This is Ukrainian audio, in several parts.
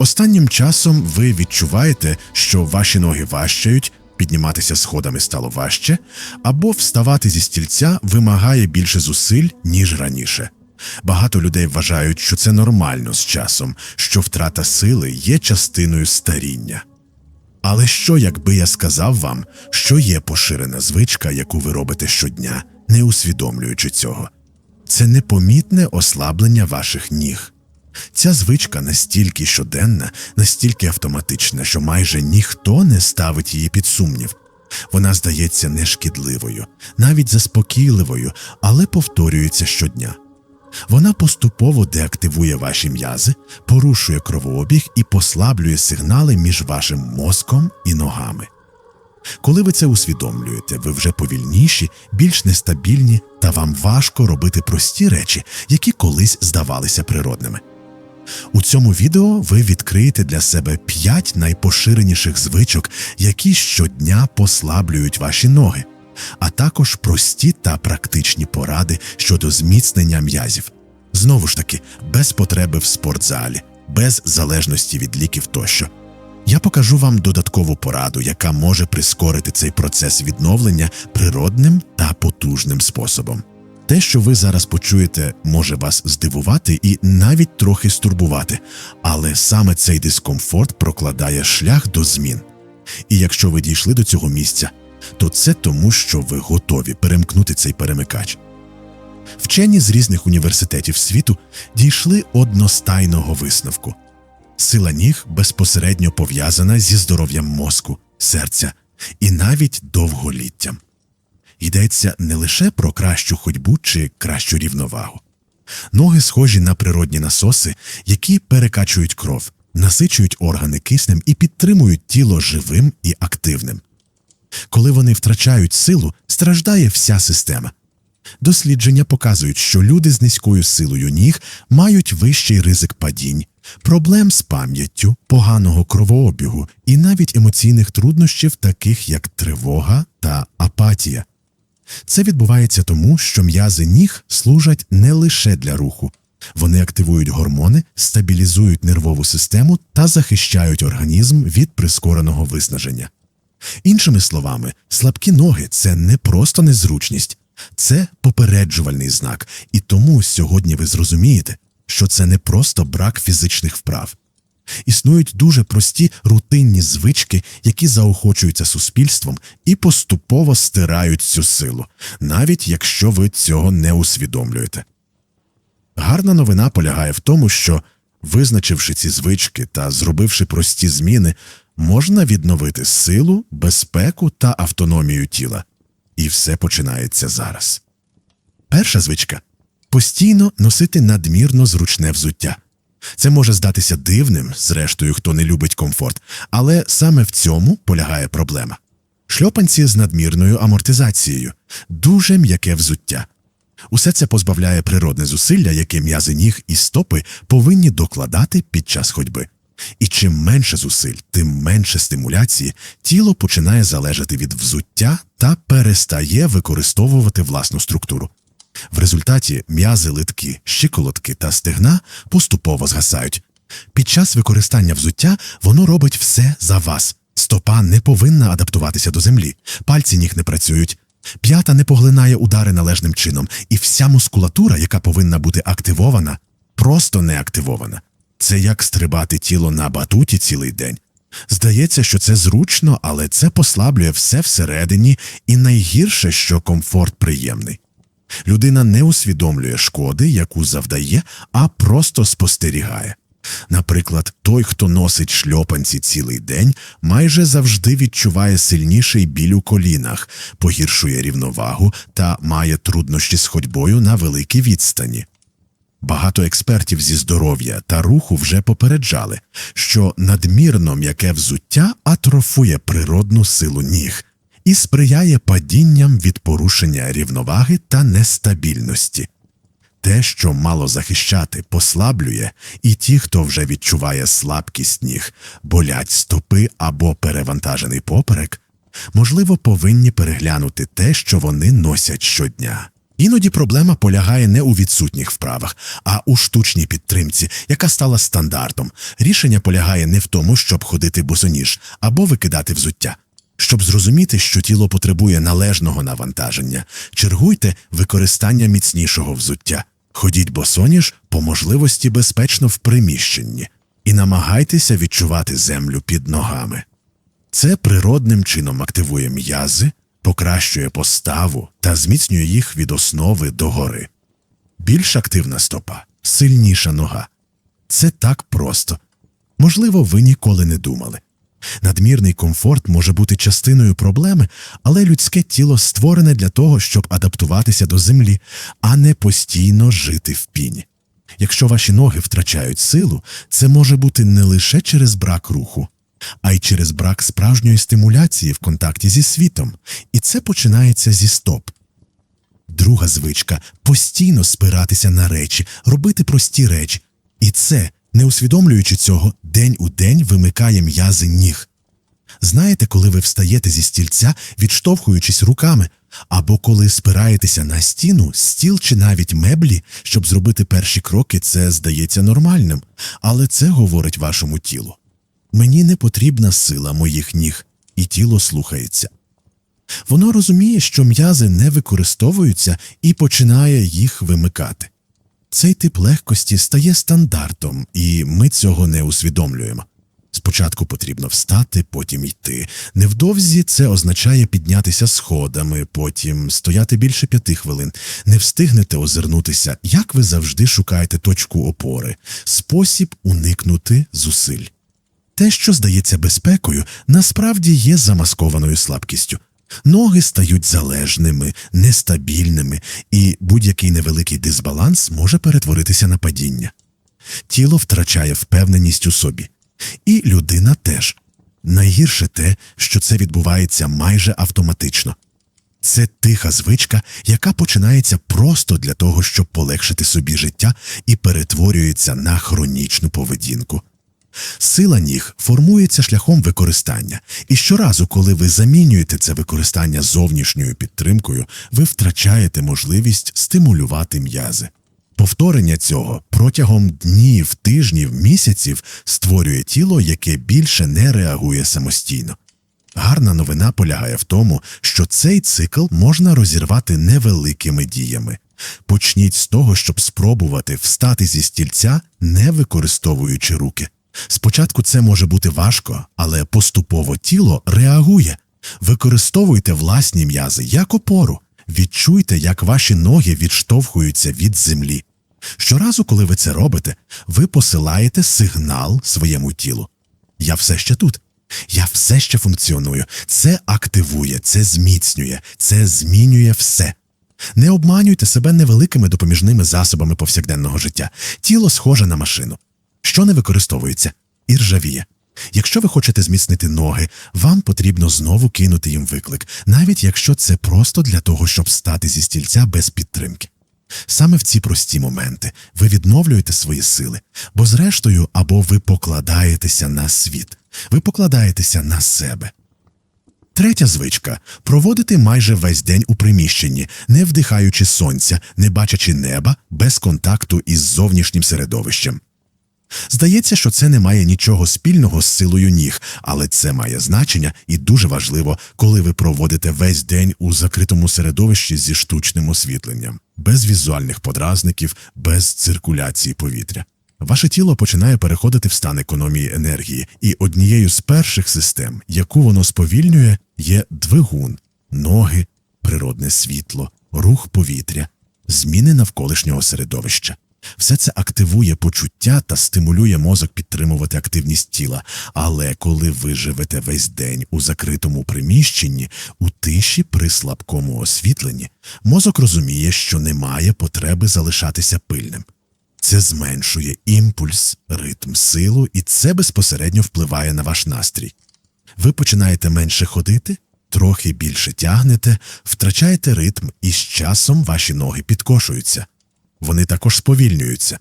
Останнім часом ви відчуваєте, що ваші ноги важчають, підніматися сходами стало важче, або вставати зі стільця вимагає більше зусиль, ніж раніше. Багато людей вважають, що це нормально з часом, що втрата сили є частиною старіння. Але що, якби я сказав вам, що є поширена звичка, яку ви робите щодня, не усвідомлюючи цього? Це непомітне ослаблення ваших ніг. Ця звичка настільки щоденна, настільки автоматична, що майже ніхто не ставить її під сумнів. Вона здається нешкідливою, навіть заспокійливою, але повторюється щодня. Вона поступово деактивує ваші м'язи, порушує кровообіг і послаблює сигнали між вашим мозком і ногами. Коли ви це усвідомлюєте, ви вже повільніші, більш нестабільні, та вам важко робити прості речі, які колись здавалися природними. У цьому відео ви відкриєте для себе 5 найпоширеніших звичок, які щодня послаблюють ваші ноги, а також прості та практичні поради щодо зміцнення м'язів. Знову ж таки, без потреби в спортзалі, без залежності від ліків тощо. Я покажу вам додаткову пораду, яка може прискорити цей процес відновлення природним та потужним способом. Те, що ви зараз почуєте, може вас здивувати і навіть трохи стурбувати, але саме цей дискомфорт прокладає шлях до змін. І якщо ви дійшли до цього місця, то це тому, що ви готові перемкнути цей перемикач. Вчені з різних університетів світу дійшли одностайного висновку. Сила ніг безпосередньо пов'язана зі здоров'ям мозку, серця і навіть довголіттям. Йдеться не лише про кращу ходьбу чи кращу рівновагу. Ноги схожі на природні насоси, які перекачують кров, насичують органи киснем і підтримують тіло живим і активним. Коли вони втрачають силу, страждає вся система. Дослідження показують, що люди з низькою силою ніг мають вищий ризик падінь, проблем з пам'яттю, поганого кровообігу і навіть емоційних труднощів, таких як тривога та апатія. Це відбувається тому, що м'язи ніг служать не лише для руху. Вони активують гормони, стабілізують нервову систему та захищають організм від прискореного виснаження. Іншими словами, слабкі ноги це не просто незручність, це попереджувальний знак, і тому сьогодні ви зрозумієте, що це не просто брак фізичних вправ. Існують дуже прості рутинні звички, які заохочуються суспільством і поступово стирають цю силу, навіть якщо ви цього не усвідомлюєте. Гарна новина полягає в тому, що, визначивши ці звички та зробивши прості зміни, можна відновити силу, безпеку та автономію тіла. І все починається зараз. Перша звичка постійно носити надмірно зручне взуття. Це може здатися дивним, зрештою, хто не любить комфорт, але саме в цьому полягає проблема. Шльопанці з надмірною амортизацією, дуже м'яке взуття. Усе це позбавляє природне зусилля, яке м'язи ніг і стопи повинні докладати під час ходьби. І чим менше зусиль, тим менше стимуляції, тіло починає залежати від взуття та перестає використовувати власну структуру. В результаті м'язи литки, щиколотки та стегна поступово згасають. Під час використання взуття воно робить все за вас. Стопа не повинна адаптуватися до землі, пальці ніг не працюють, п'ята не поглинає удари належним чином, і вся мускулатура, яка повинна бути активована, просто не активована. Це як стрибати тіло на батуті цілий день. Здається, що це зручно, але це послаблює все всередині, і найгірше, що комфорт приємний. Людина не усвідомлює шкоди, яку завдає, а просто спостерігає. Наприклад, той, хто носить шльопанці цілий день, майже завжди відчуває сильніший біль у колінах, погіршує рівновагу та має труднощі з ходьбою на великій відстані. Багато експертів зі здоров'я та руху вже попереджали, що надмірно м'яке взуття атрофує природну силу ніг і сприяє падінням від порушення рівноваги та нестабільності. Те, що мало захищати, послаблює, і ті, хто вже відчуває слабкість ніг, болять стопи або перевантажений поперек, можливо, повинні переглянути те, що вони носять щодня. Іноді проблема полягає не у відсутніх вправах, а у штучній підтримці, яка стала стандартом. Рішення полягає не в тому, щоб ходити босоніж або викидати взуття. Щоб зрозуміти, що тіло потребує належного навантаження, чергуйте використання міцнішого взуття. Ходіть босоніж по можливості безпечно в приміщенні і намагайтеся відчувати землю під ногами. Це природним чином активує м'язи, покращує поставу та зміцнює їх від основи до гори. Більш активна стопа, сильніша нога. Це так просто. Можливо, ви ніколи не думали. Надмірний комфорт може бути частиною проблеми, але людське тіло створене для того, щоб адаптуватися до землі, а не постійно жити в піні. Якщо ваші ноги втрачають силу, це може бути не лише через брак руху, а й через брак справжньої стимуляції в контакті зі світом. І це починається зі стоп. Друга звичка постійно спиратися на речі, робити прості речі. І це, не усвідомлюючи цього, день у день вимикає м'язи ніг. Знаєте, коли ви встаєте зі стільця, відштовхуючись руками, або коли спираєтеся на стіну, стіл чи навіть меблі, щоб зробити перші кроки, це здається нормальним, але це говорить вашому тілу. Мені не потрібна сила моїх ніг, і тіло слухається. Воно розуміє, що м'язи не використовуються і починає їх вимикати. Цей тип легкості стає стандартом, і ми цього не усвідомлюємо. Спочатку потрібно встати, потім йти. Невдовзі це означає піднятися сходами, потім стояти більше п'яти хвилин. Не встигнете озирнутися, як ви завжди шукаєте точку опори, спосіб уникнути зусиль. Те, що здається безпекою, насправді є замаскованою слабкістю. Ноги стають залежними, нестабільними, і будь-який невеликий дисбаланс може перетворитися на падіння. Тіло втрачає впевненість у собі. І людина теж. Найгірше те, що це відбувається майже автоматично. Це тиха звичка, яка починається просто для того, щоб полегшити собі життя і перетворюється на хронічну поведінку. Сила ніг формується шляхом використання, і щоразу, коли ви замінюєте це використання зовнішньою підтримкою, ви втрачаєте можливість стимулювати м'язи. Повторення цього протягом днів, тижнів, місяців створює тіло, яке більше не реагує самостійно. Гарна новина полягає в тому, що цей цикл можна розірвати невеликими діями. Почніть з того, щоб спробувати встати зі стільця, не використовуючи руки. Спочатку це може бути важко, але поступово тіло реагує. Використовуйте власні м'язи як опору. Відчуйте, як ваші ноги відштовхуються від землі. Щоразу, коли ви це робите, ви посилаєте сигнал своєму тілу. Я все ще тут. Я все ще функціоную. Це активує, це зміцнює, це змінює все. Не обманюйте себе невеликими допоміжними засобами повсякденного життя. Тіло схоже на машину, що не використовується і ржавіє. Якщо ви хочете зміцнити ноги, вам потрібно знову кинути їм виклик, навіть якщо це просто для того, щоб стати зі стільця без підтримки. Саме в ці прості моменти ви відновлюєте свої сили, бо зрештою або ви покладаєтеся на світ, ви покладаєтеся на себе. Третя звичка проводити майже весь день у приміщенні, не вдихаючи сонця, не бачачи неба, без контакту із зовнішнім середовищем. Здається, що це не має нічого спільного з силою ніг, але це має значення і дуже важливо, коли ви проводите весь день у закритому середовищі зі штучним освітленням, без візуальних подразників, без циркуляції повітря. Ваше тіло починає переходити в стан економії енергії, і однією з перших систем, яку воно сповільнює, є двигун, ноги, природне світло, рух повітря, зміни навколишнього середовища. Все це активує почуття та стимулює мозок підтримувати активність тіла. Але коли ви живете весь день у закритому приміщенні, у тиші при слабкому освітленні, мозок розуміє, що немає потреби залишатися пильним. Це зменшує імпульс, ритм, силу, і це безпосередньо впливає на ваш настрій. Ви починаєте менше ходити, трохи більше тягнете, втрачаєте ритм, і з часом ваші ноги підкошуються вони також сповільнюються.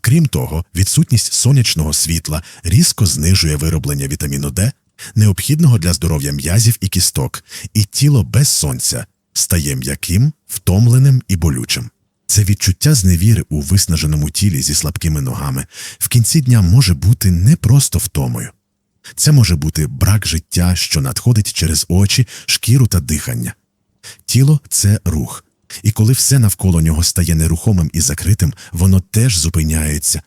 Крім того, відсутність сонячного світла різко знижує вироблення вітаміну Д, необхідного для здоров'я м'язів і кісток, і тіло без сонця стає м'яким, втомленим і болючим. Це відчуття зневіри у виснаженому тілі зі слабкими ногами в кінці дня може бути не просто втомою. Це може бути брак життя, що надходить через очі, шкіру та дихання. Тіло це рух, і коли все навколо нього стає нерухомим і закритим, воно теж зупиняється.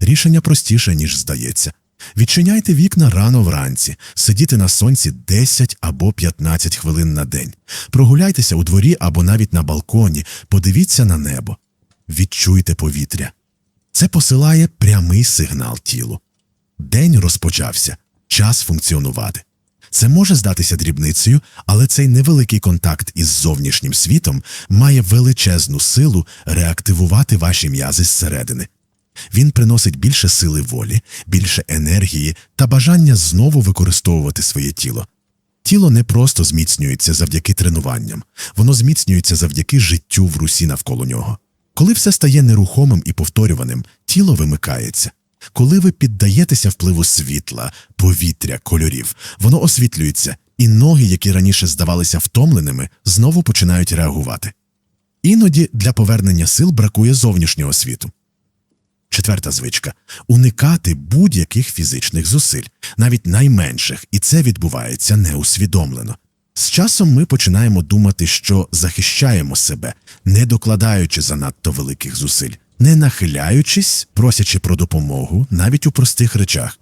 Рішення простіше, ніж здається. Відчиняйте вікна рано вранці, сидіти на сонці 10 або 15 хвилин на день. Прогуляйтеся у дворі або навіть на балконі, подивіться на небо. Відчуйте повітря. Це посилає прямий сигнал тілу. День розпочався, час функціонувати. Це може здатися дрібницею, але цей невеликий контакт із зовнішнім світом має величезну силу реактивувати ваші м'язи зсередини. Він приносить більше сили волі, більше енергії та бажання знову використовувати своє тіло. Тіло не просто зміцнюється завдяки тренуванням, воно зміцнюється завдяки життю в русі навколо нього. Коли все стає нерухомим і повторюваним, тіло вимикається. Коли ви піддаєтеся впливу світла, повітря, кольорів, воно освітлюється, і ноги, які раніше здавалися втомленими, знову починають реагувати. Іноді для повернення сил бракує зовнішнього світу. Четверта звичка уникати будь-яких фізичних зусиль, навіть найменших, і це відбувається неусвідомлено. З часом ми починаємо думати, що захищаємо себе, не докладаючи занадто великих зусиль, не нахиляючись, просячи про допомогу навіть у простих речах.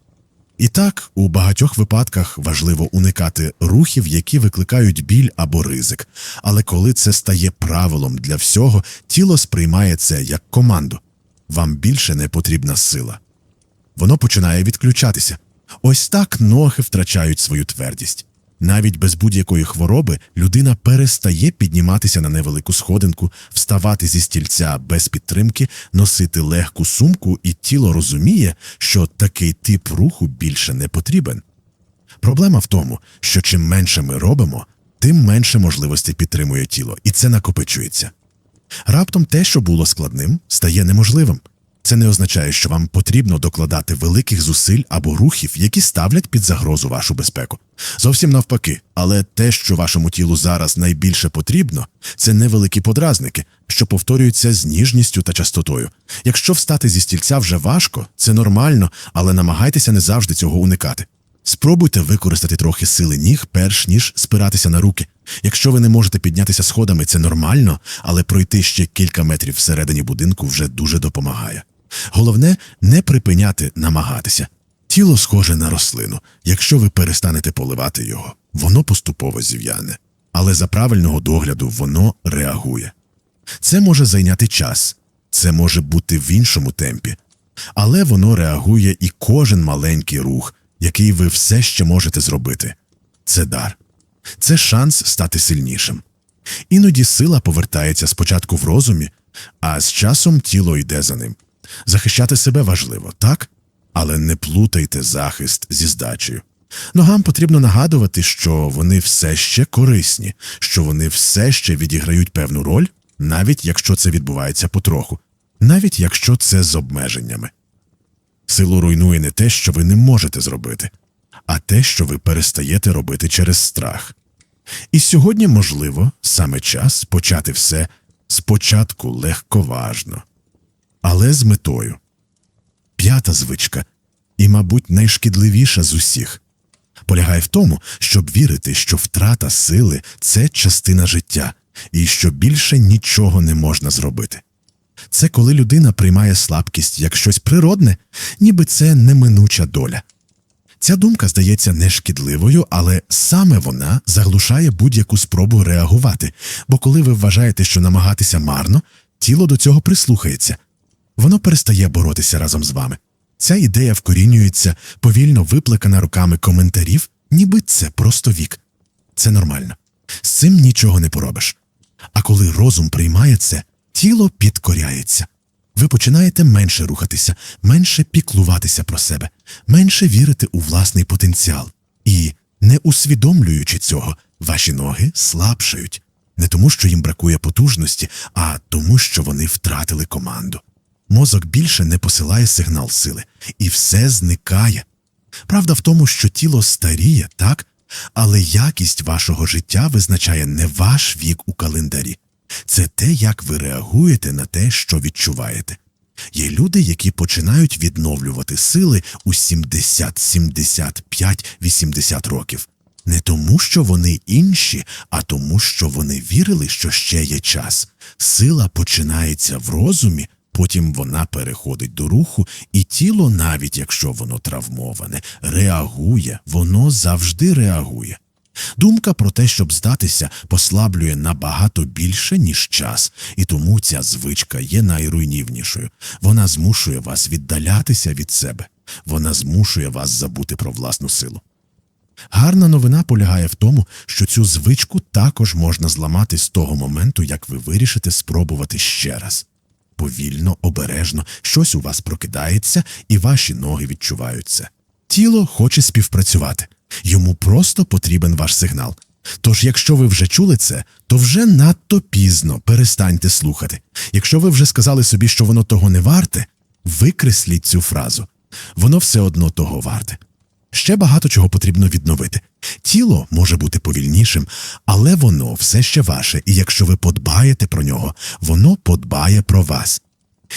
І так, у багатьох випадках важливо уникати рухів, які викликають біль або ризик. Але коли це стає правилом для всього, тіло сприймає це як команду. Вам більше не потрібна сила. Воно починає відключатися. Ось так ноги втрачають свою твердість. Навіть без будь-якої хвороби людина перестає підніматися на невелику сходинку, вставати зі стільця без підтримки, носити легку сумку, і тіло розуміє, що такий тип руху більше не потрібен. Проблема в тому, що чим менше ми робимо, тим менше можливостей підтримує тіло, і це накопичується. Раптом те, що було складним, стає неможливим. Це не означає, що вам потрібно докладати великих зусиль або рухів, які ставлять під загрозу вашу безпеку. Зовсім навпаки, але те, що вашому тілу зараз найбільше потрібно, це невеликі подразники, що повторюються з ніжністю та частотою. Якщо встати зі стільця вже важко, це нормально, але намагайтеся не завжди цього уникати. Спробуйте використати трохи сили ніг, перш ніж спиратися на руки. Якщо ви не можете піднятися сходами, це нормально, але пройти ще кілька метрів всередині будинку вже дуже допомагає. Головне не припиняти намагатися. Тіло схоже на рослину. Якщо ви перестанете поливати його, воно поступово зів'яне. Але за правильного догляду воно реагує. Це може зайняти час, це може бути в іншому темпі, але воно реагує і кожен маленький рух, який ви все ще можете зробити. Це дар, це шанс стати сильнішим. Іноді сила повертається спочатку в розумі, а з часом тіло йде за ним. Захищати себе важливо, так? Але не плутайте захист зі здачею. Ногам потрібно нагадувати, що вони все ще корисні, що вони все ще відіграють певну роль, навіть якщо це відбувається потроху, навіть якщо це з обмеженнями. Силу руйнує не те, що ви не можете зробити, а те, що ви перестаєте робити через страх. І сьогодні, можливо, саме час почати все спочатку легковажно, але з метою. П'ята звичка, і, мабуть, найшкідливіша з усіх, полягає в тому, щоб вірити, що втрата сили це частина життя, і що більше нічого не можна зробити. Це коли людина приймає слабкість як щось природне, ніби це неминуча доля. Ця думка здається нешкідливою, але саме вона заглушає будь-яку спробу реагувати, бо коли ви вважаєте, що намагатися марно, тіло до цього прислухається, воно перестає боротися разом з вами. Ця ідея вкорінюється, повільно виплекана руками коментарів, ніби це просто вік. Це нормально. З цим нічого не поробиш. А коли розум приймає це, тіло підкоряється. Ви починаєте менше рухатися, менше піклуватися про себе, менше вірити у власний потенціал. І, не усвідомлюючи цього, ваші ноги слабшають. Не тому, що їм бракує потужності, а тому, що вони втратили команду. Мозок більше не посилає сигнал сили, і все зникає. Правда в тому, що тіло старіє, так? Але якість вашого життя визначає не ваш вік у календарі. Це те, як ви реагуєте на те, що відчуваєте. Є люди, які починають відновлювати сили у 70, 75, 80 років. Не тому, що вони інші, а тому, що вони вірили, що ще є час. Сила починається в розумі, потім вона переходить до руху, і тіло, навіть якщо воно травмоване, реагує, воно завжди реагує. Думка про те, щоб здатися, послаблює набагато більше, ніж час, і тому ця звичка є найруйнівнішою. Вона змушує вас віддалятися від себе, вона змушує вас забути про власну силу. Гарна новина полягає в тому, що цю звичку також можна зламати з того моменту, як ви вирішите спробувати ще раз. Повільно, обережно, щось у вас прокидається, і ваші ноги відчувають це. Тіло хоче співпрацювати, йому просто потрібен ваш сигнал. Тож, якщо ви вже чули це, то вже надто пізно перестаньте слухати. Якщо ви вже сказали собі, що воно того не варте, викресліть цю фразу. Воно все одно того варте. Ще багато чого потрібно відновити. Тіло може бути повільнішим, але воно все ще ваше, і якщо ви подбаєте про нього, воно подбає про вас.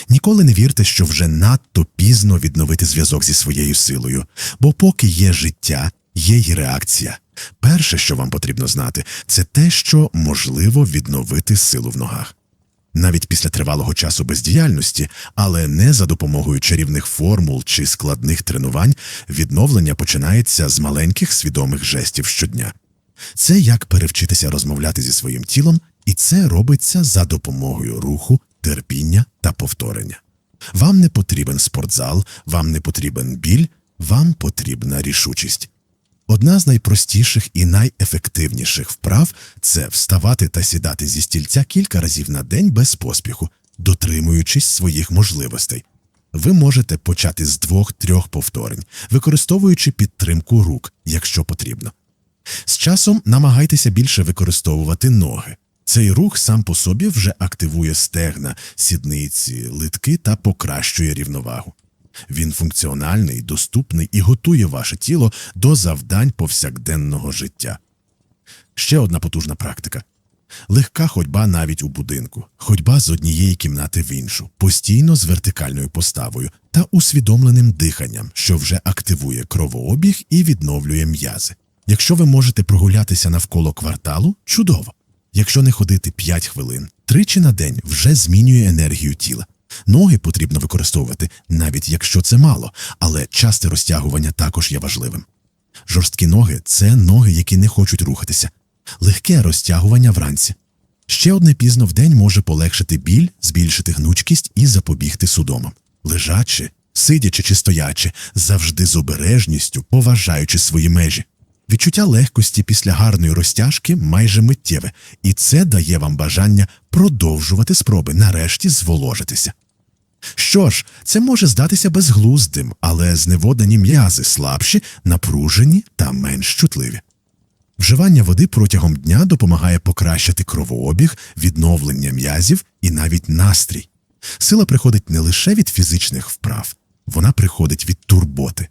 Ніколи не вірте, що вже надто пізно відновити зв'язок зі своєю силою, бо поки є життя, є й реакція. Перше, що вам потрібно знати, це те, що можливо відновити силу в ногах навіть після тривалого часу бездіяльності, але не за допомогою чарівних формул чи складних тренувань, відновлення починається з маленьких свідомих жестів щодня. Це як перевчитися розмовляти зі своїм тілом, і це робиться за допомогою руху, терпіння та повторення. Вам не потрібен спортзал, вам не потрібен біль, вам потрібна рішучість. Одна з найпростіших і найефективніших вправ це вставати та сідати зі стільця кілька разів на день без поспіху, дотримуючись своїх можливостей. Ви можете почати з двох-трьох повторень, використовуючи підтримку рук, якщо потрібно. З часом намагайтеся більше використовувати ноги. Цей рух сам по собі вже активує стегна, сідниці, литки та покращує рівновагу. Він функціональний, доступний і готує ваше тіло до завдань повсякденного життя. Ще одна потужна практика. Легка ходьба навіть у будинку, ходьба з однієї кімнати в іншу, постійно з вертикальною поставою та усвідомленим диханням, що вже активує кровообіг і відновлює м'язи. Якщо ви можете прогулятися навколо кварталу, чудово. Якщо не ходити 5 хвилин, тричі на день вже змінює енергію тіла. Ноги потрібно використовувати, навіть якщо це мало, але часте розтягування також є важливим. Жорсткі ноги це ноги, які не хочуть рухатися, легке розтягування вранці. Ще одне пізно в день може полегшити біль, збільшити гнучкість і запобігти судомам. Лежачи, сидячи чи стоячи, завжди з обережністю, поважаючи свої межі. Відчуття легкості після гарної розтяжки майже миттєве, і це дає вам бажання продовжувати спроби нарешті зволожитися. Що ж, це може здатися безглуздим, але зневоднені м'язи слабші, напружені та менш чутливі. Вживання води протягом дня допомагає покращити кровообіг, відновлення м'язів і навіть настрій. Сила приходить не лише від фізичних вправ, вона приходить від турботи.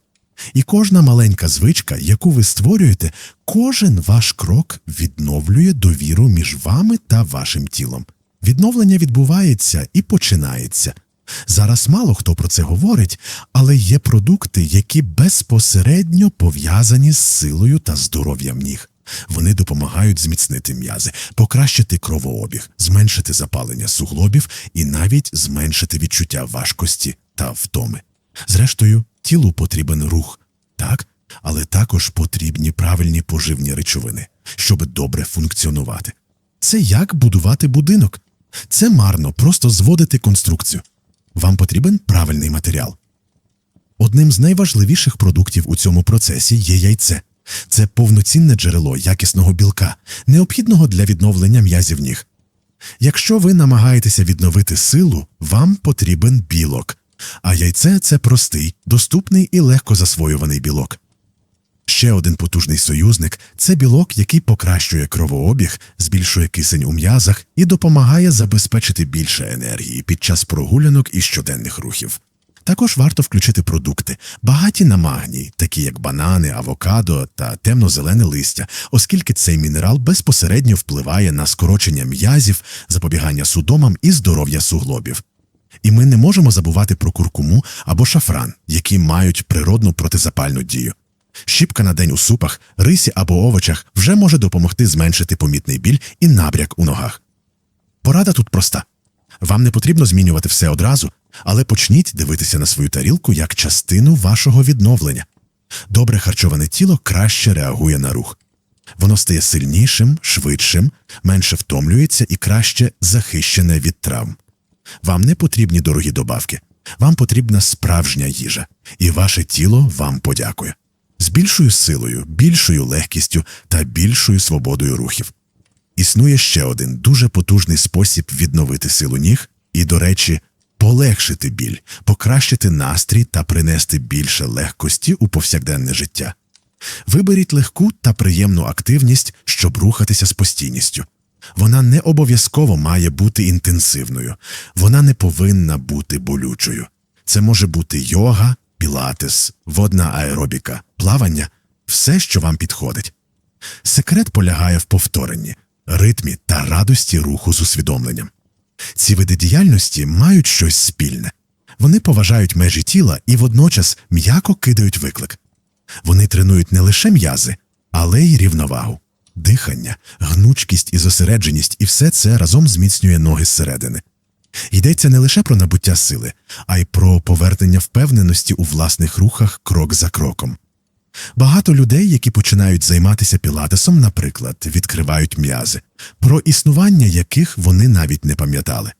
І кожна маленька звичка, яку ви створюєте, кожен ваш крок відновлює довіру між вами та вашим тілом. Відновлення відбувається і починається. Зараз мало хто про це говорить, але є продукти, які безпосередньо пов'язані з силою та здоров'ям ніг. Вони допомагають зміцнити м'язи, покращити кровообіг, зменшити запалення суглобів і навіть зменшити відчуття важкості та втоми. Зрештою, тілу потрібен рух, так, але також потрібні правильні поживні речовини, щоб добре функціонувати. Це як будувати будинок. Це марно просто зводити конструкцію. Вам потрібен правильний матеріал. Одним з найважливіших продуктів у цьому процесі є яйце. Це повноцінне джерело якісного білка, необхідного для відновлення м'язів ніг. Якщо ви намагаєтеся відновити силу, вам потрібен білок, а яйце це простий, доступний і легко засвоюваний білок. Ще один потужний союзник це білок, який покращує кровообіг, збільшує кисень у м'язах і допомагає забезпечити більше енергії під час прогулянок і щоденних рухів. Також варто включити продукти, багаті на магній, такі як банани, авокадо та темно-зелене листя, оскільки цей мінерал безпосередньо впливає на скорочення м'язів, запобігання судомам і здоров'я суглобів. І ми не можемо забувати про куркуму або шафран, які мають природну протизапальну дію. Щіпка на день у супах, рисі або овочах вже може допомогти зменшити помітний біль і набряк у ногах. Порада тут проста. Вам не потрібно змінювати все одразу, але почніть дивитися на свою тарілку як частину вашого відновлення. Добре харчоване тіло краще реагує на рух. Воно стає сильнішим, швидшим, менше втомлюється і краще захищене від травм. Вам не потрібні дорогі добавки, вам потрібна справжня їжа, і ваше тіло вам подякує. З більшою силою, більшою легкістю та більшою свободою рухів. Існує ще один дуже потужний спосіб відновити силу ніг і, до речі, полегшити біль, покращити настрій та принести більше легкості у повсякденне життя. Виберіть легку та приємну активність, щоб рухатися з постійністю. Вона не обов'язково має бути інтенсивною, вона не повинна бути болючою. Це може бути йога, пілатес, водна аеробіка, плавання все, що вам підходить. Секрет полягає в повторенні, ритмі та радості руху з усвідомленням. Ці види діяльності мають щось спільне. Вони поважають межі тіла і водночас м'яко кидають виклик. Вони тренують не лише м'язи, але й рівновагу, дихання, гнучкість і зосередженість, і все це разом зміцнює ноги зсередини. Йдеться не лише про набуття сили, а й про повернення впевненості у власних рухах крок за кроком. Багато людей, які починають займатися пілатесом, наприклад, відкривають м'язи, про існування яких вони навіть не пам'ятали.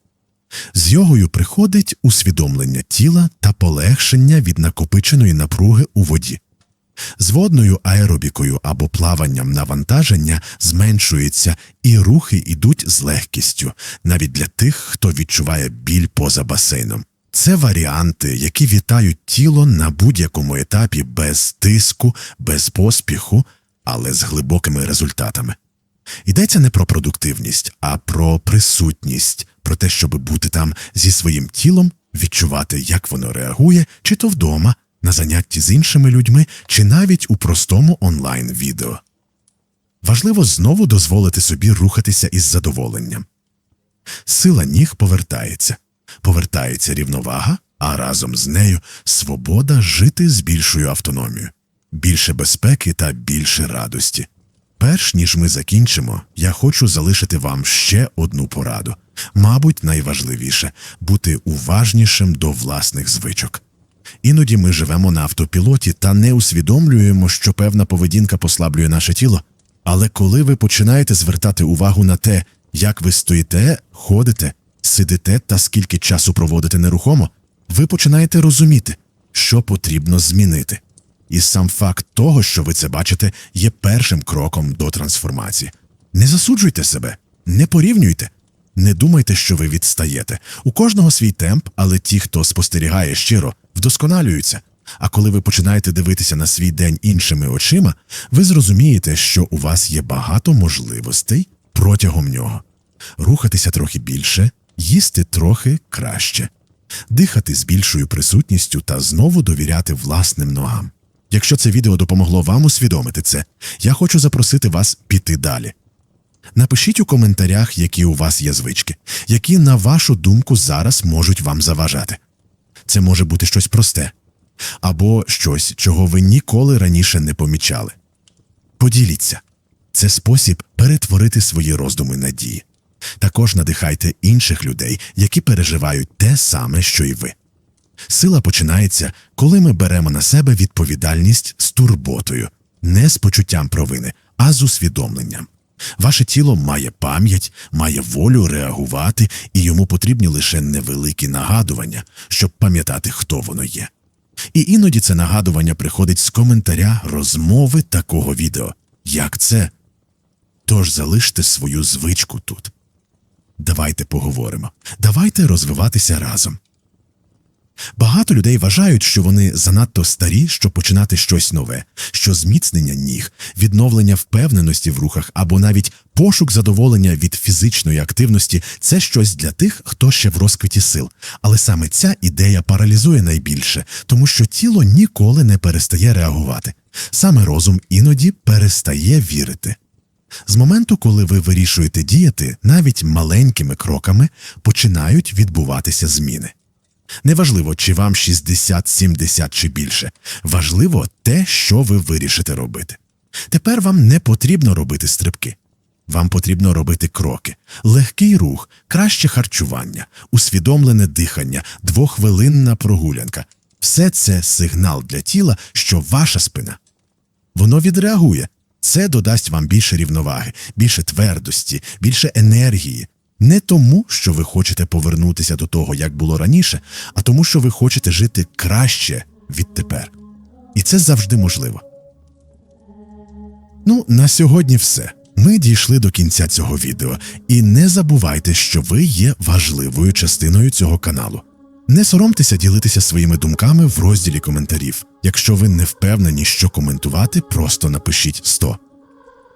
З йогою приходить усвідомлення тіла та полегшення від накопиченої напруги у воді. З водною аеробікою або плаванням навантаження зменшується, і рухи йдуть з легкістю, навіть для тих, хто відчуває біль поза басейном. Це варіанти, які вітають тіло на будь-якому етапі без тиску, без поспіху, але з глибокими результатами. Йдеться не про продуктивність, а про присутність, про те, щоб бути там зі своїм тілом, відчувати, як воно реагує, чи то вдома, на занятті з іншими людьми, чи навіть у простому онлайн-відео. Важливо знову дозволити собі рухатися із задоволенням. Сила ніг повертається, повертається рівновага, а разом з нею свобода жити з більшою автономією, більше безпеки та більше радості. Перш ніж ми закінчимо, я хочу залишити вам ще одну пораду. Мабуть, найважливіше бути уважнішим до власних звичок. Іноді ми живемо на автопілоті та не усвідомлюємо, що певна поведінка послаблює наше тіло. Але коли ви починаєте звертати увагу на те, як ви стоїте, ходите, сидите та скільки часу проводите нерухомо, ви починаєте розуміти, що потрібно змінити. І сам факт того, що ви це бачите, є першим кроком до трансформації. Не засуджуйте себе, не порівнюйте, не думайте, що ви відстаєте. У кожного свій темп, але ті, хто спостерігає щиро, вдосконалюються. А коли ви починаєте дивитися на свій день іншими очима, ви зрозумієте, що у вас є багато можливостей протягом нього. Рухатися трохи більше, їсти трохи краще, дихати з більшою присутністю та знову довіряти власним ногам. Якщо це відео допомогло вам усвідомити це, я хочу запросити вас піти далі. Напишіть у коментарях, які у вас є звички, які, на вашу думку, зараз можуть вам заважати. Це може бути щось просте або щось, чого ви ніколи раніше не помічали. Поділіться це спосіб перетворити свої роздуми на дії. Також надихайте інших людей, які переживають те саме, що й ви. Сила починається, коли ми беремо на себе відповідальність з турботою, не з почуттям провини, а з усвідомленням. Ваше тіло має пам'ять, має волю реагувати, і йому потрібні лише невеликі нагадування, щоб пам'ятати, хто воно є. І іноді це нагадування приходить з коментаря розмови такого відео. Як це? Тож залиште свою звичку тут. Давайте поговоримо, давайте розвиватися разом. Багато людей вважають, що вони занадто старі, щоб починати щось нове, що зміцнення ніг, відновлення впевненості в рухах або навіть пошук задоволення від фізичної активності це щось для тих, хто ще в розквіті сил. Але саме ця ідея паралізує найбільше, тому що тіло ніколи не перестає реагувати. Саме розум іноді перестає вірити. З моменту, коли ви вирішуєте діяти, навіть маленькими кроками починають відбуватися зміни. Неважливо, чи вам 60, 70 чи більше. Важливо те, що ви вирішите робити. Тепер вам не потрібно робити стрибки. Вам потрібно робити кроки, легкий рух, краще харчування, усвідомлене дихання, двохвилинна прогулянка. Все це сигнал для тіла, що ваша спина. Воно відреагує. Це додасть вам більше рівноваги, більше твердості, більше енергії. Не тому, що ви хочете повернутися до того, як було раніше, а тому, що ви хочете жити краще відтепер. І це завжди можливо. Ну, на сьогодні все. Ми дійшли до кінця цього відео, і не забувайте, що ви є важливою частиною цього каналу. Не соромтеся ділитися своїми думками в розділі коментарів. Якщо ви не впевнені, що коментувати, просто напишіть 100.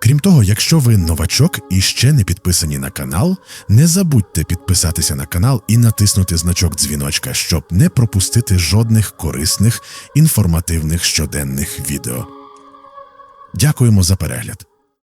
Крім того, якщо ви новачок і ще не підписані на канал, не забудьте підписатися на канал і натиснути значок дзвіночка, щоб не пропустити жодних корисних інформативних щоденних відео. Дякуємо за перегляд.